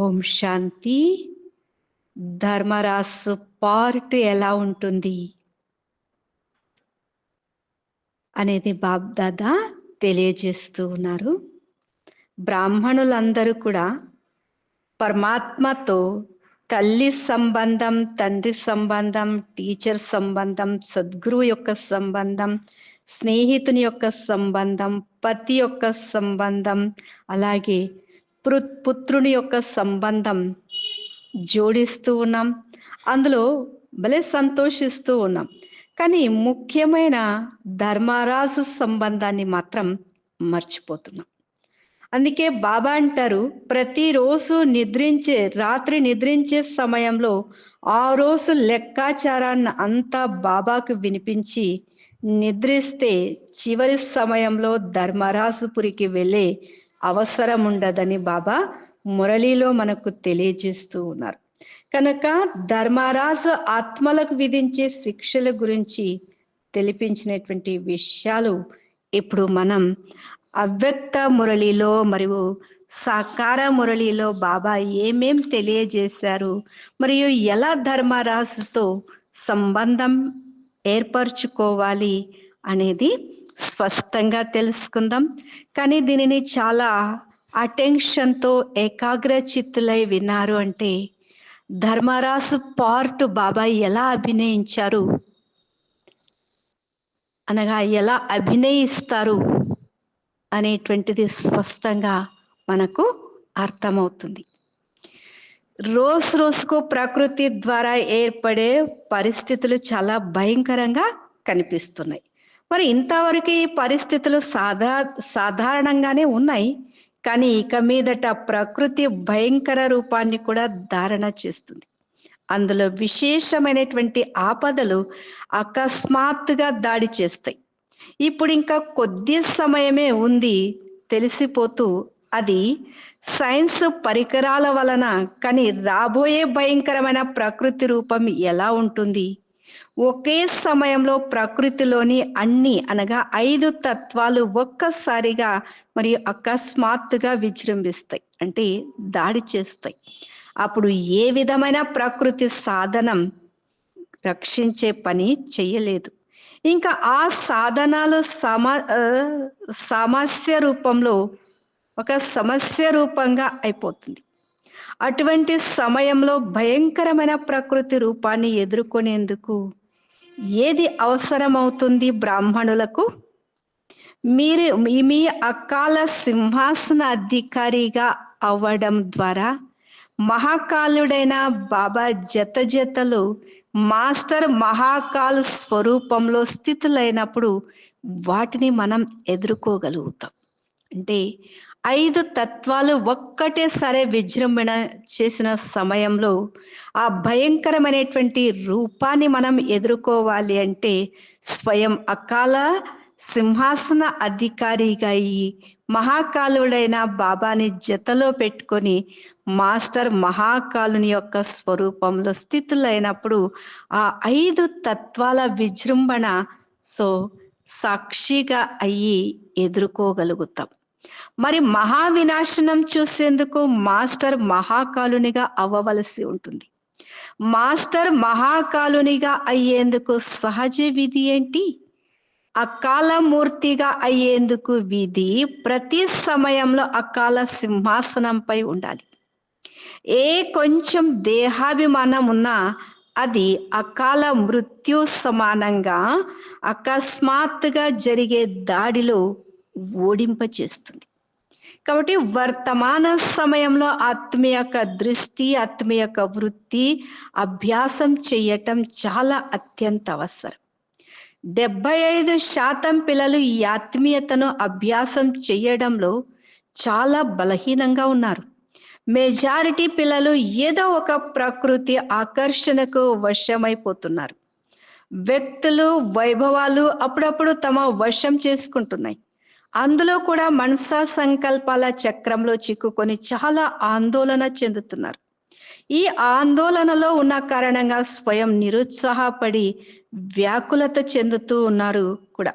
ఓం శాంతి. ధర్మరాసు part ఎలా ఉంటుంది? అనేది బాబ్దాదా తెలియజేస్తూ ఉన్నారు. బ్రాహ్మణులందరూ కూడా పరమాత్మతో తల్లి సంబంధం తండ్రి సంబంధం టీచర్ సంబంధం సద్గురువు యొక్క సంబంధం స్నేహితుని యొక్క సంబంధం పతి యొక్క సంబంధం అలాగే పుత్రుని యొక్క సంబంధం జోడిస్తూ ఉన్నాం. అందులో భలే సంతోషిస్తూ ఉన్నాం. కానీ ముఖ్యమైన ధర్మరాజు సంబంధాన్ని మాత్రం మర్చిపోతున్నాం. అందుకే బాబా అంటారు ప్రతిరోజు నిద్రించే రాత్రి నిద్రించే సమయంలో ఆ రోజు లెక్కాచారాన్ని అంతా బాబాకు వినిపించి నిద్రిస్తే చివరి సమయంలో ధర్మరాజుపురికి వెళ్ళే అవసరం ఉండదని బాబా మురళిలో మనకు తెలియజేస్తూ ఉన్నారు. కనుక ధర్మరాజు ఆత్మలకు విధించే శిక్షల గురించి తెలిపించినటువంటి విషయాలు ఇప్పుడు మనం అవ్యక్త మురళిలో మరియు సాకార మురళిలో బాబా ఏమేం తెలియజేశారు మరియు ఎలా ధర్మరాజుతో సంబంధం ఏర్పరచుకోవాలి అనేది స్పష్టంగా తెలుసుకుందాం. కానీ దీనిని చాలా అటెన్షన్తో ఏకాగ్ర చిత్తులై విన్నారు అంటే ధర్మరాజు పార్ట్ బాబా ఎలా అభినయించారు? అనగా ఎలా అభినయిస్తారు? అనేటువంటిది స్పష్టంగా మనకు అర్థమవుతుంది. రోజు రోజుకు ప్రకృతి ద్వారా ఏర్పడే పరిస్థితులు చాలా భయంకరంగా కనిపిస్తున్నాయి. మరి ఇంతవరకు ఈ పరిస్థితులు సాధా సాధారణంగానే ఉన్నాయి. కానీ ఇక మీదట ప్రకృతి భయంకర రూపాన్ని కూడా ధారణ చేస్తుంది. అందులో విశేషమైనటువంటి ఆపదలు అకస్మాత్తుగా దాడి చేస్తాయి. ఇప్పుడు ఇంకా కొద్ది సమయమే ఉంది తెలిసిపోతూ అది సైన్స్ పరికరాల వలన కానీ రాబోయే భయంకరమైన ప్రకృతి రూపం ఎలా ఉంటుంది? ఒకే సమయంలో ప్రకృతిలోని అన్ని అనగా ఐదు తత్వాలు ఒక్కసారిగా మరియు అకస్మాత్తుగా విజృంభిస్తాయి. అంటే దాడి చేస్తాయి. అప్పుడు ఏ విధమైన ప్రకృతి సాధనం రక్షించే పని చేయలేదు. ఇంకా ఆ సాధనాలు సమ సమస్య రూపంలో ఒక సమస్య రూపంగా అయిపోతుంది. అటువంటి సమయంలో భయంకరమైన ప్రకృతి రూపాన్ని ఎదుర్కొనేందుకు ఏది అవసరమవుతుంది బ్రాహ్మణులకు? మీరు మీ- మీ అకాల సింహాసన అధికారిగా అవ్వడం ద్వారా మహాకాలుడైన బాబా జత జతలు మాస్టర్ మహాకాల్ స్వరూపంలో స్థితులైనప్పుడు వాటిని మనం ఎదుర్కోగలుగుతాం. అంటే ఐదు తత్వాలు ఒక్కటేసారి విజృంభణ చేసిన సమయంలో ఆ భయంకరమైనటువంటి రూపాన్ని మనం ఎదుర్కోవాలి అంటే స్వయం అకాల సింహాసన అధికారిగా ఈ మహాకాలుడైన బాబాని జతలో పెట్టుకొని మాస్టర్ మహాకాలుని యొక్క స్వరూపంలో స్థితులైనప్పుడు ఆ ఐదు తత్వాల విజృంభణ సో సాక్షిగా అయ్యి ఎదుర్కోగలుగుతాం. మరి మహా వినాశనం చూసేందుకు మాస్టర్ మహాకాలునిగా అవ్వవలసి ఉంటుంది. మాస్టర్ మహాకాలునిగా అయ్యేందుకు సహజ విధి ఏంటి? అకాల మూర్తిగా అయ్యేందుకు విధి ప్రతి సమయంలో అకాల సింహాసనంపై ఉండాలి. ఏ కొంచెం దేహాభిమానం ఉన్నా అది అకాల మృత్యు సమానంగా అకస్మాత్తుగా జరిగే దాడిలో ఓడింప చేస్తుంది కాబట్టి వర్తమాన సమయంలో ఆత్మ యొక్క దృష్టి ఆత్మ యొక్క వృత్తి అభ్యాసం చేయటం చాలా అత్యంత అవసరం. డెబ్బై ఐదు శాతం పిల్లలు ఈ ఆత్మీయతను అభ్యాసం చేయడంలో చాలా బలహీనంగా ఉన్నారు. మెజారిటీ పిల్లలు ఏదో ఒక ప్రకృతి ఆకర్షణకు వశమైపోతున్నారు. వ్యక్తులు వైభవాలు అప్పుడప్పుడు తమ వశం చేసుకుంటున్నాయి. అందులో కూడా మనసా సంకల్పాల చక్రంలో చిక్కుకొని చాలా ఆందోళన చెందుతున్నారు. ఈ ఆందోళనలో ఉన్న కారణంగా స్వయం నిరుత్సాహపడి వ్యాకులత చెందుతూ ఉన్నారు కూడా.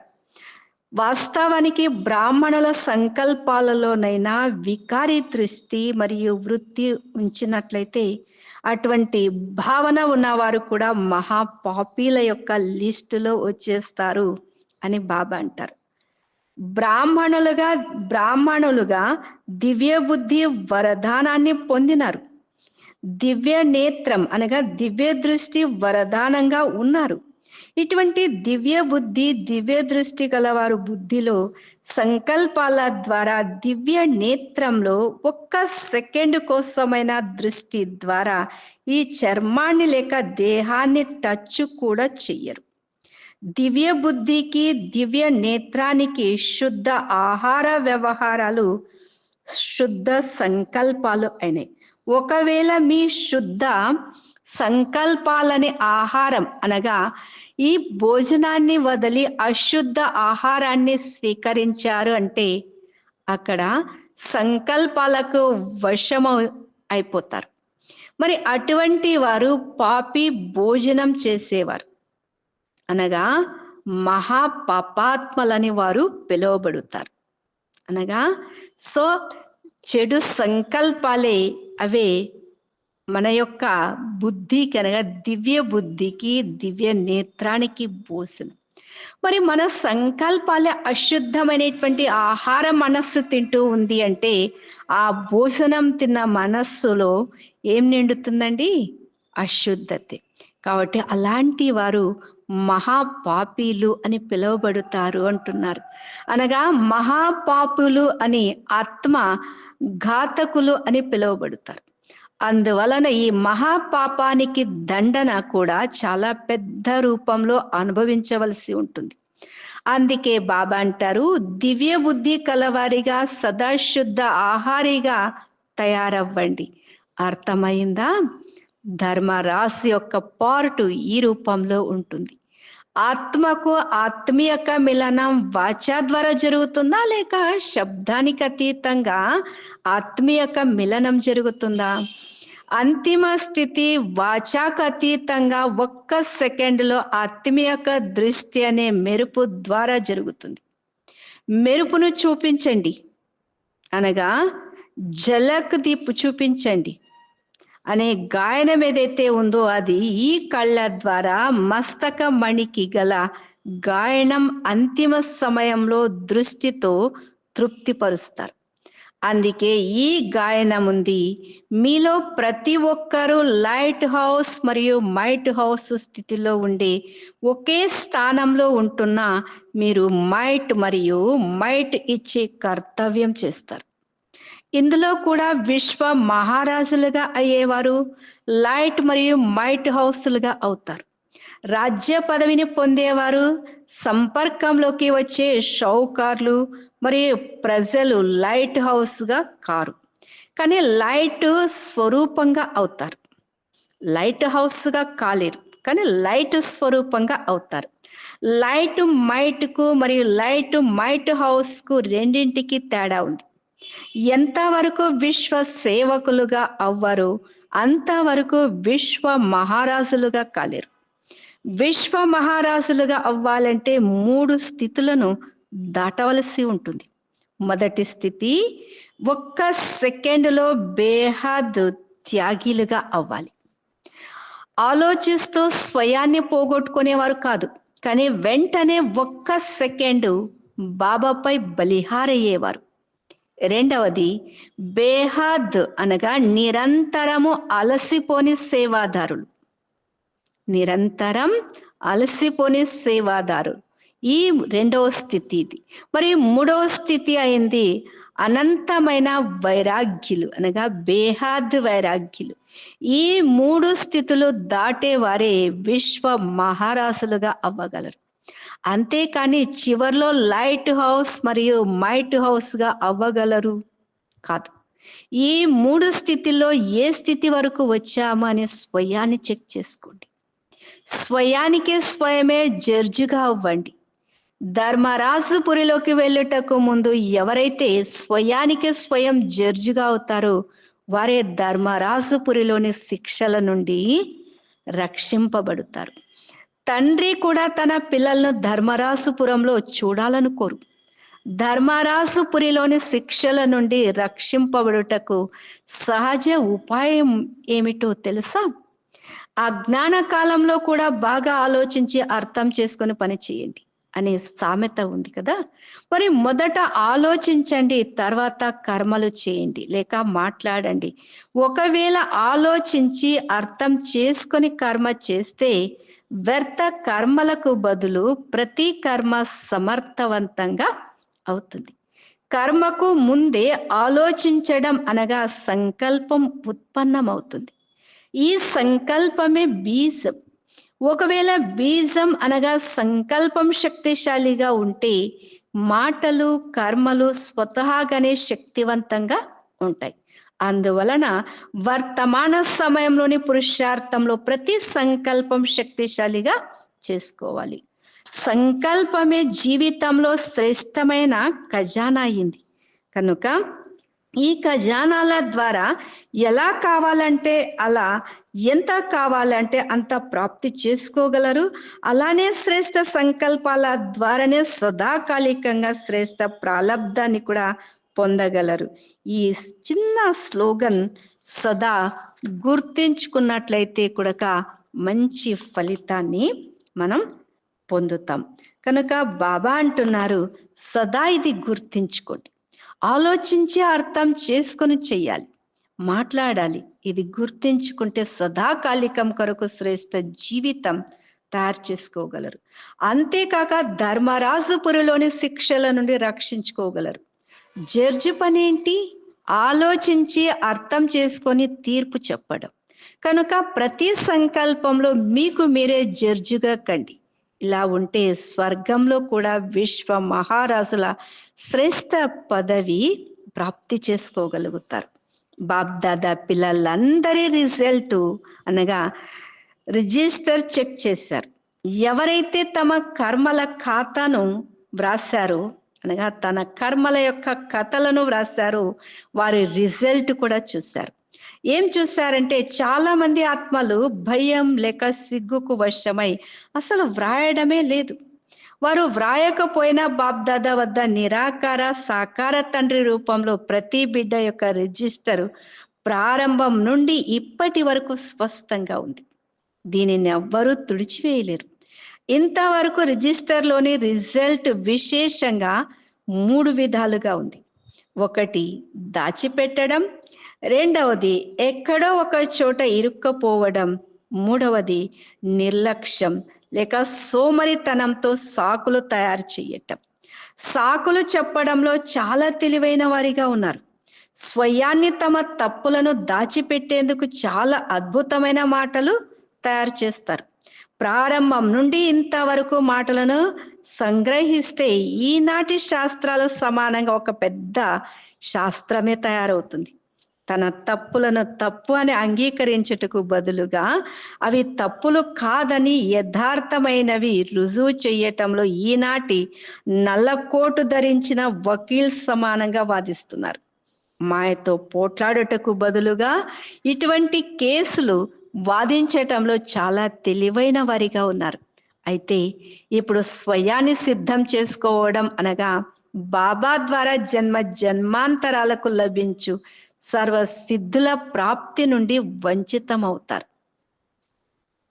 వాస్తవానికి బ్రాహ్మణుల సంకల్పాలలోనైనా వికారి దృష్టి మరియు వృత్తి ఉంచినట్లయితే అటువంటి భావన ఉన్నవారు కూడా మహా పాపీల యొక్క లిస్టులో వచ్చేస్తారు అని బాబా అంటారు. బ్రాహ్మణులుగా బ్రాహ్మణులుగా దివ్య బుద్ధి వరదానాన్ని పొందినారు. దివ్య నేత్రం అనగా దివ్య దృష్టి వరదానంగా ఉన్నారు. ఇటువంటి దివ్య బుద్ధి దివ్య దృష్టి గలవారు బుద్ధిలో సంకల్పాల ద్వారా దివ్య నేత్రంలో ఒక్క సెకండ్ కోసమైన దృష్టి ద్వారా ఈ చర్మాన్ని లేక దేహాన్ని టచ్ కూడా చెయ్యరు. దివ్య బుద్ధికి దివ్య నేత్రానికి శుద్ధ ఆహార వ్యవహారాలు శుద్ధ సంకల్పాలు అయినాయి. ఒకవేళ మీ శుద్ధ సంకల్పాలని ఆహారం అనగా ఈ భోజనాన్ని వదిలి అశుద్ధ ఆహారాన్ని స్వీకరించారు అంటే అక్కడ సంకల్పాలకు వశము అయిపోతారు. మరి అటువంటి వారు పాపి భోజనం చేసేవారు. అనగా మహాపాపాత్మలని వారు పిలువబడుతారు. అనగా సో చెడు సంకల్పాలే అవే మన యొక్క బుద్ధికి అనగా దివ్య బుద్ధికి దివ్య నేత్రానికి భోజనం మరి మన సంకల్పాలే అశుద్ధమైనటువంటి ఆహార మనస్సు తింటూ ఉంది అంటే ఆ భోజనం తిన్న మనస్సులో ఏం నిండుతుందండి? అశుద్ధతే. కాబట్టి అలాంటి వారు మహాపాపీలు అని పిలువబడుతారు అంటున్నారు. అనగా మహాపాపులు అని ఆత్మ ఘాతకులు అని పిలువబడుతారు. అందువలన ఈ మహాపాపానికి దండన కూడా చాలా పెద్ద రూపంలో అనుభవించవలసి ఉంటుంది. అందుకే బాబా అంటారు దివ్య బుద్ధి కలవారిగా సదాశుద్ధ ఆహారిగా తయారవ్వండి. అర్థమైందా? ధర్మరాశి యొక్క పార్టు ఈ రూపంలో ఉంటుంది. ఆత్మకు ఆత్మీయక మిలనం వాచ ద్వారా జరుగుతుందా లేక శబ్దానికి అతీతంగా ఆత్మీయక మిలనం జరుగుతుందా? అంతిమ స్థితి వాచాకు అతీతంగా ఒక్క సెకండ్లో ఆత్మీయక దృష్టి అనే మెరుపు ద్వారా జరుగుతుంది. మెరుపును చూపించండి అనగా జలక్ దీపు చూపించండి. అనే గాయనం ఏదైతే ఉందో అది ఈ కళ్ళ ద్వారా మస్తక మణికి గల గాయనం అంతిమ సమయంలో దృష్టితో తృప్తిపరుస్తారు. అందుకే ఈ గాయనం ఉంది. మీలో ప్రతి ఒక్కరూ లైట్ హౌస్ మరియు మైట్ హౌస్ స్థితిలో ఉండి ఒకే స్థానంలో ఉంటున్న మీరు మైట్ మరియు మైట్ ఇచ్చే కర్తవ్యం చేస్తారు. ఇందులో కూడా విశ్వ మహారాజులుగా అయ్యేవారు లైట్ మరియు మైట్ హౌస్లుగా అవుతారు. రాజ్య పదవిని పొందేవారు సంపర్కంలోకి వచ్చే షౌకార్లు మరియు ప్రజలు లైట్ హౌస్గా కారు. కానీ లైట్ స్వరూపంగా అవుతారు. లైట్ హౌస్గా కాలేరు కానీ లైట్ స్వరూపంగా అవుతారు. లైట్ మైట్కు మరియు లైట్ మైట్ హౌస్కు రెండింటికి తేడా ఉంది. ఎంతవరకు విశ్వ సేవకులుగా అవ్వరు అంతవరకు విశ్వ మహారాజులుగా కాలేరు. విశ్వ మహారాజులుగా అవ్వాలంటే మూడు స్థితులను దాటవలసి ఉంటుంది. మొదటి స్థితి ఒక్క సెకండ్లో బేహద్ త్యాగిలుగా అవ్వాలి. ఆలోచిస్తూ స్వయాన్ని పోగొట్టుకునేవారు కాదు కానీ వెంటనే ఒక్క సెకండ్ బాబాపై బలిహారయ్యేవారు. రెండవది బేహాద్ అనగా నిరంతరము అలసిపోని సేవాదారులు. నిరంతరం అలసిపోని సేవాదారులు. ఈ రెండవ స్థితి ఇది. మరి మూడవ స్థితి అయింది అనంతమైన వైరాగ్యులు అనగా బేహాద్ వైరాగ్యులు. ఈ మూడు స్థితులు దాటే వారే విశ్వ మహారాజులుగా అవ్వగలరు. అంతేకాని చివర్లో లైట్ హౌస్ మరియు మైట్ హౌస్గా అవ్వగలరు. కాదు ఈ మూడు స్థితిలో ఏ స్థితి వరకు వచ్చామో అనే స్వయాన్ని చెక్ చేసుకోండి. స్వయానికే స్వయమే జడ్జిగా అవ్వండి. ధర్మరాజుపురిలోకి వెళ్ళుటకు ముందు ఎవరైతే స్వయానికి స్వయం జడ్జిగా అవుతారో వారే ధర్మరాజుపురిలోని శిక్షల నుండి రక్షింపబడతారు. తండ్రి కూడా తన పిల్లలను ధర్మరాసుపురంలో చూడాలనుకోరు. ధర్మరాసుపురిలోని శిక్షల నుండి రక్షింపబడుటకు సహజ ఉపాయం ఏమిటో తెలుసా? అజ్ఞాన కాలంలో కూడా బాగా ఆలోచించి అర్థం చేసుకుని పని చేయండి అనే సామెత ఉంది కదా? మరి మొదట ఆలోచించండి తర్వాత కర్మలు చేయండి లేక మాట్లాడండి. ఒకవేళ ఆలోచించి అర్థం చేసుకొని కర్మ చేస్తే వ్యర్థ కర్మలకు బదులు ప్రతి కర్మ సమర్థవంతంగా అవుతుంది. కర్మకు ముందే ఆలోచించడం అనగా సంకల్పం ఉత్పన్నమవుతుంది. ఈ సంకల్పమే బీజం. ఒకవేళ బీజం అనగా సంకల్పం శక్తిశాలిగా ఉంటే మాటలు కర్మలు స్వతహాగానే శక్తివంతంగా ఉంటాయి. అందువలన వర్తమాన సమయంలోని పురుషార్థంలో ప్రతి సంకల్పం శక్తిశాలిగా చేసుకోవాలి. సంకల్పమే జీవితంలో శ్రేష్టమైన ఖజానా అయింది. కనుక ఈ ఖజానాల ద్వారా ఎలా కావాలంటే అలా ఎంత కావాలంటే అంత ప్రాప్తి చేసుకోగలరు. అలానే శ్రేష్ట సంకల్పాల ద్వారానే సదాకాలికంగా శ్రేష్ట ప్రాలబ్ధాన్ని కూడా పొందగలరు. ఈ చిన్న స్లోగన్ సదా గుర్తించుకున్నట్లయితే కూడా మంచి ఫలితాన్ని మనం పొందుతాం. కనుక బాబా అంటున్నారు సదా ఇది గుర్తించుకోండి. ఆలోచించి అర్థం చేసుకొని చెయ్యాలి. మాట్లాడాలి. ఇది గుర్తించుకుంటే సదాకాలికం కొరకు శ్రేష్ట జీవితం తయారు చేసుకోగలరు. అంతేకాక ధర్మరాజుపురిలోని శిక్షల నుండి రక్షించుకోగలరు. జడ్జి పనేంటి? ఆలోచించి అర్థం చేసుకొని తీర్పు చెప్పడం. కనుక ప్రతి సంకల్పంలో మీకు మీరే జడ్జిగా కండి. ఇలా ఉంటే స్వర్గంలో కూడా విశ్వ మహారాజుల శ్రేష్ట పదవి ప్రాప్తి చేసుకోగలుగుతారు. బాబ్దాదా పిల్లలందరి రిజల్ట్ అనగా రిజిస్టర్ చెక్ చేశారు. ఎవరైతే తమ కర్మల ఖాతాను వ్రాసారో అనగా తన కర్మల యొక్క కథలను వ్రాస్తారు వారి రిజల్ట్ కూడా చూశారు. ఏం చూశారంటే చాలా మంది ఆత్మలు భయం లేక సిగ్గుకు వశమై అసలు వ్రాయడమే లేదు. వారు వ్రాయకపోయినా బాబ్దాదా వద్ద నిరాకార సాకార తండ్రి రూపంలో ప్రతి బిడ్డ యొక్క రిజిస్టర్ ప్రారంభం నుండి ఇప్పటి వరకు స్పష్టంగా ఉంది. దీనిని ఎవ్వరూ తుడిచివేయలేరు. ఇంతవరకు రిజిస్టర్లోని రిజల్ట్ విశేషంగా మూడు విధాలుగా ఉంది. ఒకటి దాచిపెట్టడం. రెండవది ఎక్కడో ఒక చోట ఇరుక్కపోవడం. మూడవది నిర్లక్ష్యం లేక సోమరితనంతో సాకులు తయారు చేయటం సాకులు చెప్పడంలో చాలా తెలివైన వారిగా ఉన్నారు. స్వయాన్ని తమ తప్పులను దాచిపెట్టేందుకు చాలా అద్భుతమైన మాటలు తయారు చేస్తారు. ప్రారంభం నుండి ఇంతవరకు మాటలను సంగ్రహిస్తే ఈనాటి శాస్త్రాల సమానంగా ఒక పెద్ద శాస్త్రమే తయారవుతుంది. తన తప్పులను తప్పు అని అంగీకరించుటకు బదులుగా అవి తప్పులు కాదని యథార్థమైనవి రుజువు చేయటంలో ఈనాటి నల్లకోటు ధరించిన వకీల్ సమానంగా వాదిస్తున్నారు. మాయతో పోట్లాడుటకు బదులుగా ఇటువంటి కేసులు వాదించటంలో చాలా తెలివైన వారిగా ఉన్నారు. అయితే ఇప్పుడు స్వయాన్ని సిద్ధం చేసుకోవడం అనగా బాబా ద్వారా జన్మ జన్మాంతరాలకు లభించు సర్వ సిద్ధుల ప్రాప్తి నుండి వంచితం అవుతారు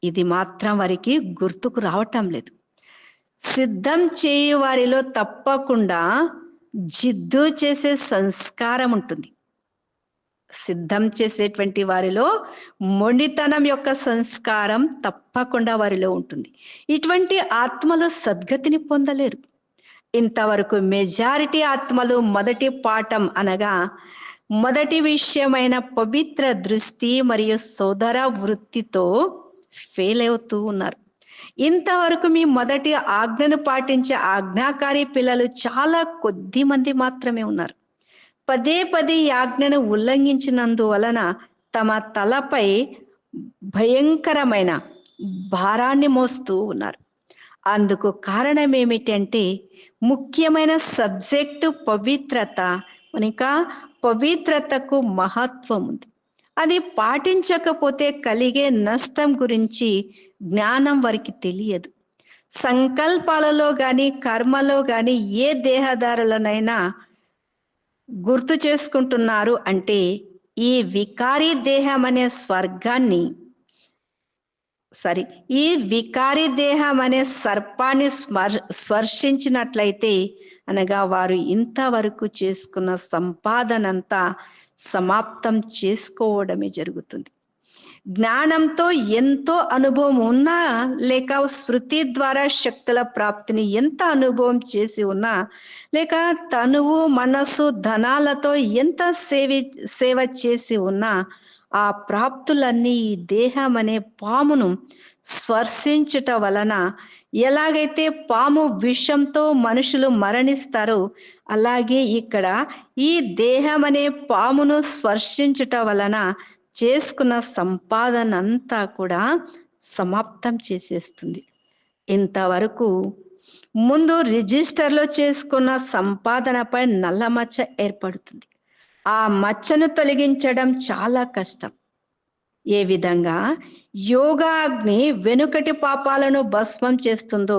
ఇది మాత్రం వారికి గుర్తుకు రావటం లేదు. సిద్ధం చేయు వారిలో తప్పకుండా జిద్దు చేసే సంస్కారం ఉంటుంది. సిద్ధం చేసేటువంటి వారిలో మొండితనం యొక్క సంస్కారం తప్పకుండా వారిలో ఉంటుంది. ఇటువంటి ఆత్మలు సద్గతిని పొందలేరు. ఇంతవరకు మెజారిటీ ఆత్మలు మొదటి పాఠం అనగా మొదటి విషయమైన పవిత్ర దృష్టి మరియు సోదర వృత్తితో ఫెయిల్ అవుతూ ఉన్నారు. ఇంతవరకు మీ మొదటి ఆజ్ఞను పాటించే ఆజ్ఞాకారి పిల్లలు చాలా కొద్ది మంది మాత్రమే ఉన్నారు. పదే పదే యాజ్ఞను ఆజ్ఞను ఉల్లంఘించినందువలన తమ తలపై భయంకరమైన భారాన్ని మోస్తూ ఉన్నారు. అందుకు కారణం ఏమిటంటే ముఖ్యమైన సబ్జెక్టు పవిత్రత కనుక పవిత్రతకు మహత్వం ఉంది. అది పాటించకపోతే కలిగే నష్టం గురించి జ్ఞానం వారికి తెలియదు. సంకల్పాలలో కానీ కర్మలో కానీ ఏ దేహదారులనైనా గుర్తు చేసుకుంటున్నారు అంటే ఈ వికారి దేహం అనే స్వర్గాన్ని సారీ ఈ వికారి దేహం అనే సర్పాన్ని స్మర్ స్పర్శించినట్లయితే అనగా వారు ఇంతవరకు చేసుకున్న సంపాదనంతా సమాప్తం చేసుకోవడమే జరుగుతుంది. జ్ఞానంతో ఎంతో అనుభవం ఉన్నా లేక శృతి ద్వారా శక్తుల ప్రాప్తిని ఎంత అనుభవం చేసి ఉన్నా లేక తనువు మనస్సు ధనాలతో ఎంత సేవి సేవ చేసి ఉన్నా ఆ ప్రాప్తులన్నీ ఈ దేహం అనే పామును స్పర్శించుట వలన ఎలాగైతే పాము విషంతో మనుషులు మరణిస్తారో అలాగే ఇక్కడ ఈ దేహం అనే పామును స్పర్శించుట వలన చేసుకున్న సంపాదన అంతా కూడా సమాప్తం చేసేస్తుంది. ఇంతవరకు ముందు రిజిస్టర్లో చేసుకున్న సంపాదనపై నల్ల మచ్చ ఏర్పడుతుంది. ఆ మచ్చను తొలగించడం చాలా కష్టం. ఏ విధంగా యోగాగ్ని వెనుకటి పాపాలను భస్మం చేస్తుందో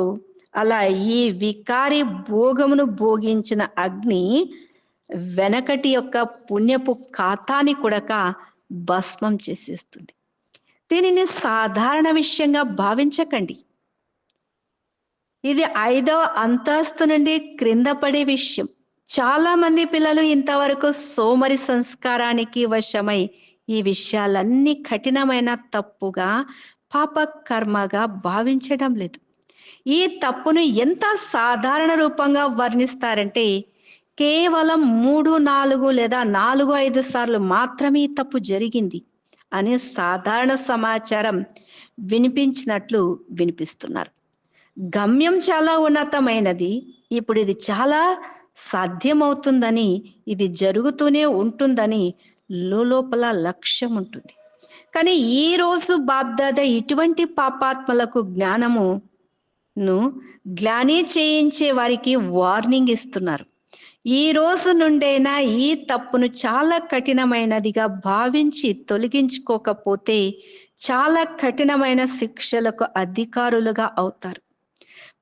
అలా ఈ వికారి భోగమును భోగించిన అగ్ని వెనకటి యొక్క పుణ్యపు ఖాతాని కూడక భస్మం చేసేస్తుంది. దీనిని సాధారణ విషయంగా భావించకండి. ఇది ఐదవ అంతస్తు నుండి క్రింద పడే విషయం. చాలా మంది పిల్లలు ఇంతవరకు సోమరి సంస్కారానికి వశమై ఈ విషయాలన్నీ కఠినమైన తప్పుగా పాప కర్మగా భావించడం లేదు. ఈ తప్పును ఎంత సాధారణ రూపంగా వర్ణిస్తారంటే కేవలం మూడు నాలుగు లేదా నాలుగు ఐదు సార్లు మాత్రమే తప్పు జరిగింది అనే సాధారణ సమాచారం వినిపించినట్లు వినిపిస్తున్నారు. గమ్యం చాలా ఉన్నతమైనది. ఇప్పుడు ఇది చాలా సాధ్యమవుతుందని ఇది జరుగుతూనే ఉంటుందని లోపల లక్ష్యం ఉంటుంది. కానీ ఈ రోజు బాబ్దాద ఇటువంటి పాపాత్మలకు జ్ఞానమును గ్లాని చేయించే వారికి వార్నింగ్ ఇస్తున్నారు. ఈ రోజు నుండైనా ఈ తప్పును చాలా కఠినమైనదిగా భావించి తొలగించుకోకపోతే చాలా కఠినమైన శిక్షలకు అధికారులుగా అవుతారు.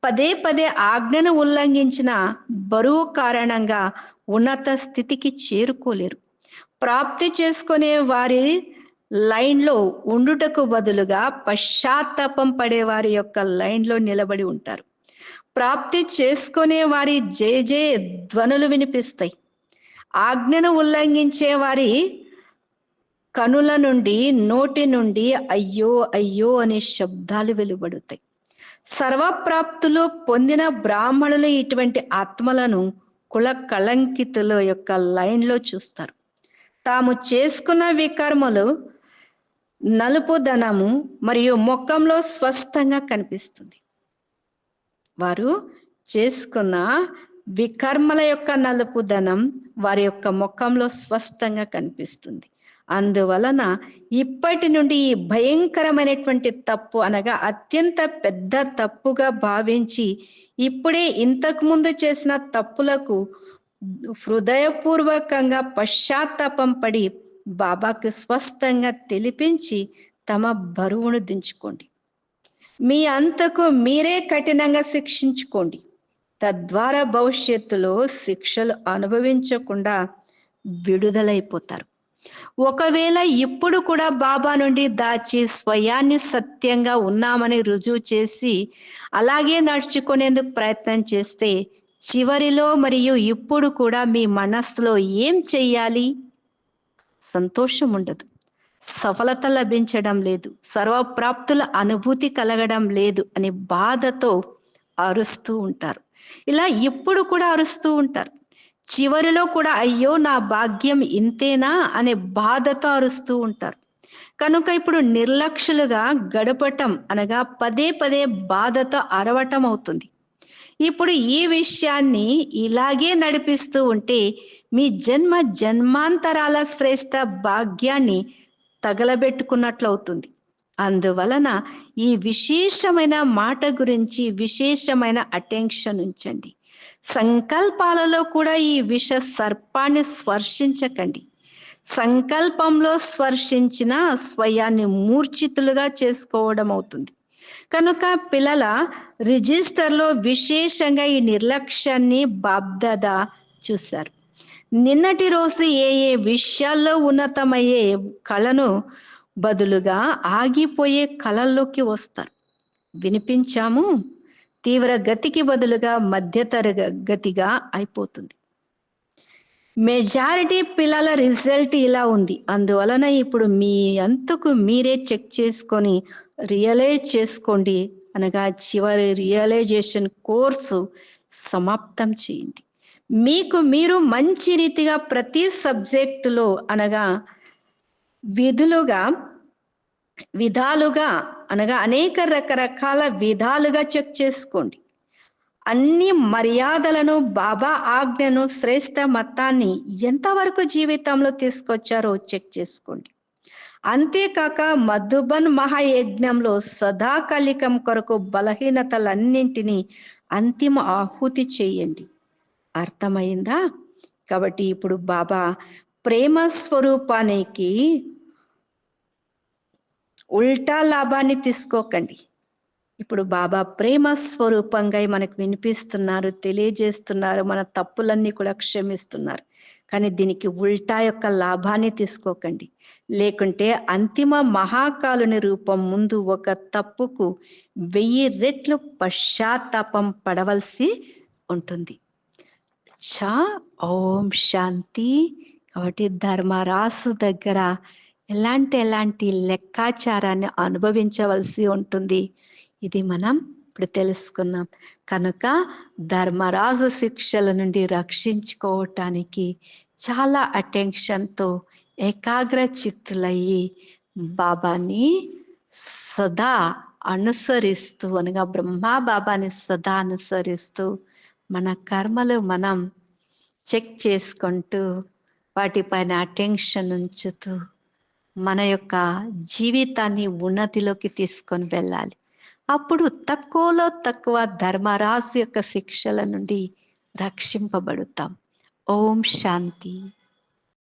పదే పదే ఆజ్ఞను ఉల్లంఘించిన బరువు కారణంగా ఉన్నత స్థితికి చేరుకోలేరు. ప్రాప్తి చేసుకునే వారి లైన్లో ఉండుటకు బదులుగా పశ్చాత్తాపం పడే వారి యొక్క లైన్లో నిలబడి ఉంటారు. ప్రాప్తి చేసుకునే వారి జే జే ధ్వనులు వినిపిస్తాయి. ఆజ్ఞను ఉల్లంఘించే వారి కనుల నుండి నోటి నుండి అయ్యో అయ్యో అనే శబ్దాలు వెలువడుతాయి. సర్వప్రాప్తులు పొందిన బ్రాహ్మణులు ఇటువంటి ఆత్మలను కుల కళంకితుల యొక్క లైన్లో చూస్తారు. తాము చేసుకున్న వికర్మలు నలుపుదనము మరియు ముఖంలో స్పష్టంగా కనిపిస్తుంది. వారు చేసుకున్న వికర్మల యొక్క నలుపుదనం వారి యొక్క ముఖంలో స్పష్టంగా కనిపిస్తుంది. అందువలన ఇప్పటి నుండి ఈ భయంకరమైనటువంటి తప్పు అనగా అత్యంత పెద్ద తప్పుగా భావించి ఇప్పుడే ఇంతకు ముందు చేసిన తప్పులకు హృదయపూర్వకంగా పశ్చాత్తాపం పడి బాబాకు స్పష్టంగా తెలిపించి తమ బరువును దించుకోండి. మీ అంతకు మీరే కఠినంగా శిక్షించుకోండి. తద్వారా భవిష్యత్తులో శిక్షలు అనుభవించకుండా విడుదలైపోతారు. ఒకవేళ ఇప్పుడు కూడా బాబా నుండి దాచి స్వయాన్ని సత్యంగా ఉన్నామని రుజువు చేసి అలాగే నడుచుకునేందుకు ప్రయత్నం చేస్తే చివరిలో మరియు ఇప్పుడు కూడా మీ మనస్సులో ఏం చెయ్యాలి? సంతోషం ఉండదు. సఫలత లభించడం లేదు. సర్వప్రాప్తుల అనుభూతి కలగడం లేదు అని బాధతో అరుస్తూ ఉంటారు. ఇలా ఇప్పుడు కూడా అరుస్తూ ఉంటారు. చివరిలో కూడా అయ్యో నా భాగ్యం ఇంతేనా అనే బాధతో అరుస్తూ ఉంటారు. కనుక ఇప్పుడు నిర్లక్ష్యులుగా గడపటం అనగా పదే పదే బాధతో అరవటం అవుతుంది. ఇప్పుడు ఈ విషయాన్ని ఇలాగే నడిపిస్తూ ఉంటే మీ జన్మ జన్మాంతరాల శ్రేష్ట భాగ్యాన్ని తగలబెట్టుకున్నట్లు అవుతుంది అందువలన ఈ విశేషమైన మాట గురించి విశేషమైన అటెన్షన్ ఉంచండి. సంకల్పాలలో కూడా ఈ విష సర్పాన్ని స్పర్శించకండి. సంకల్పంలో స్పర్శించిన స్వయాన్ని మూర్ఛితులుగా చేసుకోవడం అవుతుంది కనుక పిల్లల రిజిస్టర్లో విశేషంగా ఈ నిర్లక్ష్యాన్ని బాబ్దాద చూశారు. నిన్నటి రోజు ఏ ఏ విషయాల్లో ఉన్నతమయ్యే కళను బదులుగా ఆగిపోయే కళల్లోకి వస్తారు? వినిపించాము. తీవ్ర గతికి బదులుగా మధ్యతరగ గతిగా అయిపోతుంది. మెజారిటీ పిల్లల రిజల్ట్ ఇలా ఉంది. అందువలన ఇప్పుడు మీ అంతకు మీరే చెక్ చేసుకొని రియలైజ్ చేసుకోండి అనగా చివరి రియలైజేషన్ కోర్సు సమాప్తం చేయండి. మీకు మీరు మంచి రీతిగా ప్రతి సబ్జెక్టులో అనగా విధులుగా విధాలుగా అనగా అనేక రకరకాల విధాలుగా చెక్ చేసుకోండి. అన్ని మర్యాదలను బాబా ఆజ్ఞను శ్రేష్ట మతాన్ని ఎంతవరకు జీవితంలో తీసుకొచ్చారో చెక్ చేసుకోండి. అంతేకాక మధుబన్ మహాయజ్ఞంలో సదాకాలికం కొరకు బలహీనతలన్నింటినీ అంతిమ ఆహుతి చేయండి. అర్థమైందా? కాబట్టి ఇప్పుడు బాబా ప్రేమ స్వరూపానికి ఉల్టా లాభాన్ని తీసుకోకండి. ఇప్పుడు బాబా ప్రేమ స్వరూపంగా మనకు వినిపిస్తున్నారు తెలియజేస్తున్నారు మన తప్పులన్నీ కూడా క్షమిస్తున్నారు. కానీ దీనికి ఉల్టా యొక్క లాభాన్ని తీసుకోకండి. లేకుంటే అంతిమ మహాకాలుని రూపం ముందు ఒక తప్పుకు వెయ్యి రెట్లు పశ్చాత్తాపం పడవలసి ఉంటుంది. అచ్చా ఓం శాంతి. కాబట్టి ధర్మరాసు దగ్గర ఎలాంటి ఎలాంటి లెక్కాచారాన్ని అనుభవించవలసి ఉంటుంది? ఇది మనం ఇప్పుడు తెలుసుకుందాం. కనుక ధర్మరాజు శిక్షల నుండి రక్షించుకోవటానికి చాలా అటెన్షన్తో ఏకాగ్ర చిత్తులయ్యి బాబాని సదా అనుసరిస్తూ అనగా బ్రహ్మా బాబాని సదా అనుసరిస్తూ మన కర్మలు మనం చెక్ చేసుకుంటూ వాటిపైన అటెన్షన్ ఉంచుతూ మన యొక్క జీవితాన్ని ఉన్నతిలోకి తీసుకొని వెళ్ళాలి. అప్పుడు తక్కువలో తక్కువ ధర్మరాజు యొక్క శిక్షల నుండి రక్షింపబడుతాం. ఓం శాంతి.